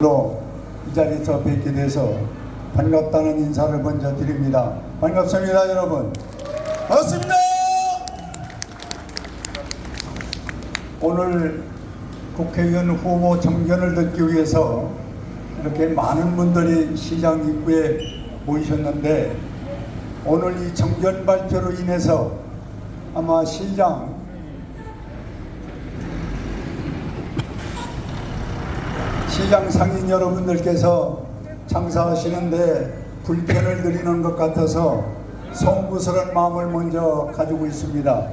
로이 자리에서 뵙게 돼서 반갑다는 인사를 먼저 드립니다. 반갑습니다, 여러분. 반갑습니다. 오늘 국회의원 후보 정견을 듣기 위해서 이렇게 많은 분들이 시장 입구에 모이셨는데 오늘 이 정견 발표로 인해서 아마 시장 시장 상인 여러분들께서 장사하시는데 불편을 드리는 것 같아서 송구스러운 마음을 먼저 가지고 있습니다.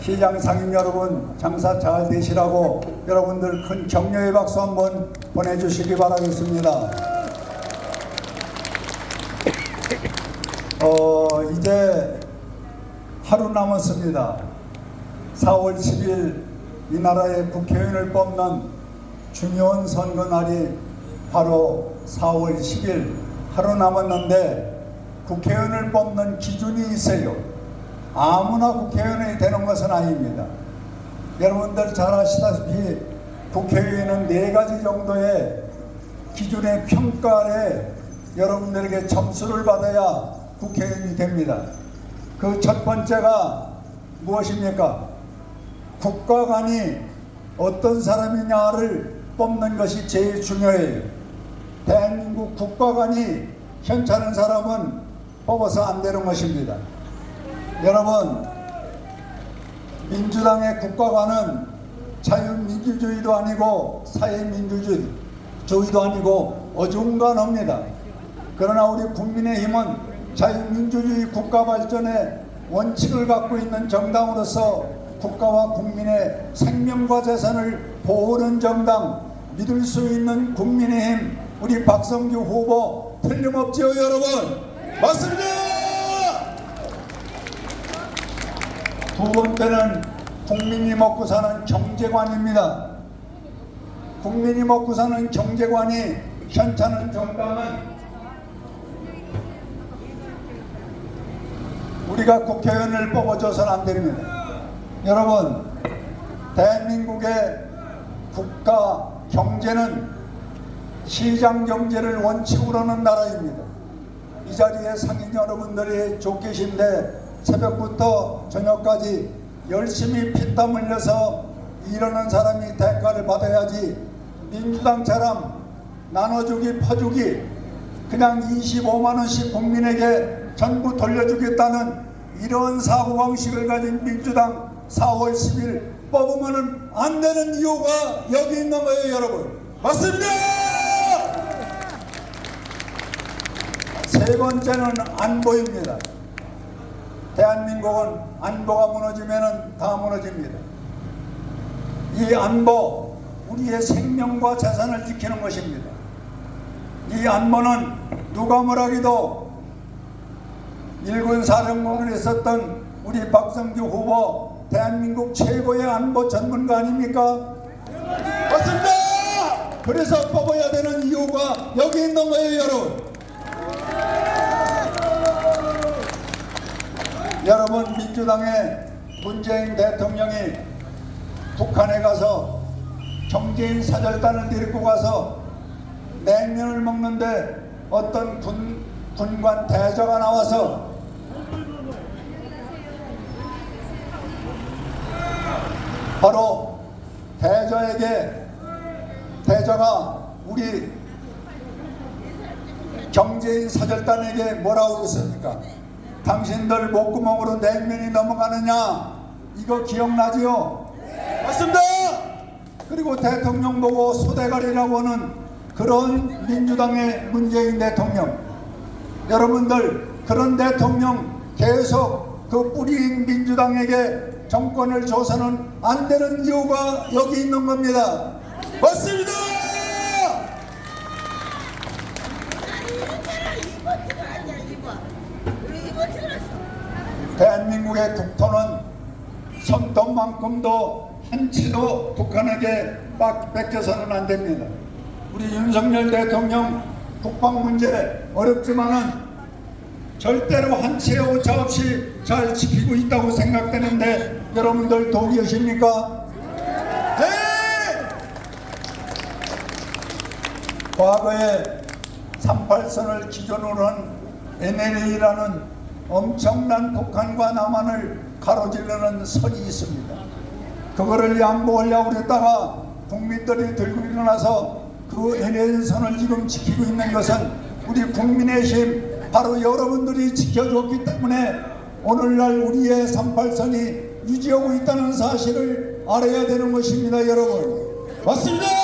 시장 상인 여러분 장사 잘 되시라고 여러분들 큰 격려의 박수 한번 보내주시기 바라겠습니다. 어, 이제 하루 남았습니다. 4월 10일 이 나라의 국회의원을 뽑는 중요한 선거 날이 바로 4월 10일 하루 남았는데 국회의원을 뽑는 기준이 있어요. 아무나 국회의원이 되는 것은 아닙니다. 여러분들 잘 아시다시피 국회의원은 네 가지 정도의 기준의 평가에 여러분들에게 점수를 받아야 국회의원이 됩니다. 그 첫 번째가 무엇입니까? 국가관이 어떤 사람이냐를 뽑는 것이 제일 중요해요. 대한민국 국가관이 현찮은 사람은 뽑아서 안 되는 것입니다. 여러분, 민주당의 국가관은 자유민주주의도 아니고 사회민주주의도 아니고 어중간합니다. 그러나 우리 국민의힘은 자유민주주의 국가 발전의 원칙을 갖고 있는 정당으로서 국가와 국민의 생명과 재산을 보호하는 정당, 믿을 수 있는 국민의힘 우리 박성규 후보 틀림없지요 여러분? 맞습니다! 두 번째는 국민이 먹고 사는 경제관입니다. 국민이 먹고 사는 경제관이 현찮은 정당은 우리가 국회의원을 뽑아줘서는 안 됩니다. 여러분, 대한민국의 국가 경제는 시장 경제를 원칙으로 하는 나라입니다. 이 자리에 상인 여러분들이 쭉 계신데 새벽부터 저녁까지 열심히 피땀 흘려서 일하는 사람이 대가를 받아야지 민주당처럼 나눠주기 퍼주기 그냥 25만 원씩 국민에게 전부 돌려주겠다는 이런 사고방식을 가진 민주당 4월 10일 뽑으면 안 되는 이유가 여기 있는 거예요 여러분. 맞습니다! 세 번째는 안보입니다. 대한민국은 안보가 무너지면 다 무너집니다. 이 안보 우리의 생명과 재산을 지키는 것입니다. 이 안보는 누가 뭐라기도 일군 사령관을 했었던 우리 박성규 후보 대한민국 최고의 안보 전문가 아닙니까? 맞습니다. 그래서 뽑아야 되는 이유가 여기 있는 거예요, 여러분. 여러분 민주당의 문재인 대통령이 북한에 가서 정재인 사절단을 데리고 가서 냉면을 먹는데 어떤 군, 군관 대저가 나와서 바로 대저에게 대저가 우리 경제인 사절단에게 뭐라고 했습니까? 당신들 목구멍으로 냉면이 넘어가느냐? 이거 기억나지요? 맞습니다! 그리고 대통령 보고 소대가리라고 하는 그런 민주당의 문재인 대통령 여러분들 그런 대통령 계속 그 뿌리인 민주당에게 정권을 줘서는 안 되는 이유가 여기 있는 겁니다. 맞습니다! 대한민국의 국토는 손톱만큼도 한 치도 북한에게 빡 뺏겨서는 안 됩니다. 우리 윤석열 대통령 국방 문제 어렵지만은 절대로 한 치의 오차 없이 잘 지키고 있다고 생각되는데 여러분들 동의하십니까? 네! 과거에 38선을 기준으로 한 NLA라는 엄청난 북한과 남한을 가로지르는 선이 있습니다. 그거를 양보하려고 그랬다가 국민들이 들고 일어나서 그 NL선을 지금 지키고 있는 것은 우리 국민의 힘 바로 여러분들이 지켜줬기 때문에 오늘날 우리의 38선이 유지하고 있다는 사실을 알아야 되는 것입니다 여러분 맞습니다.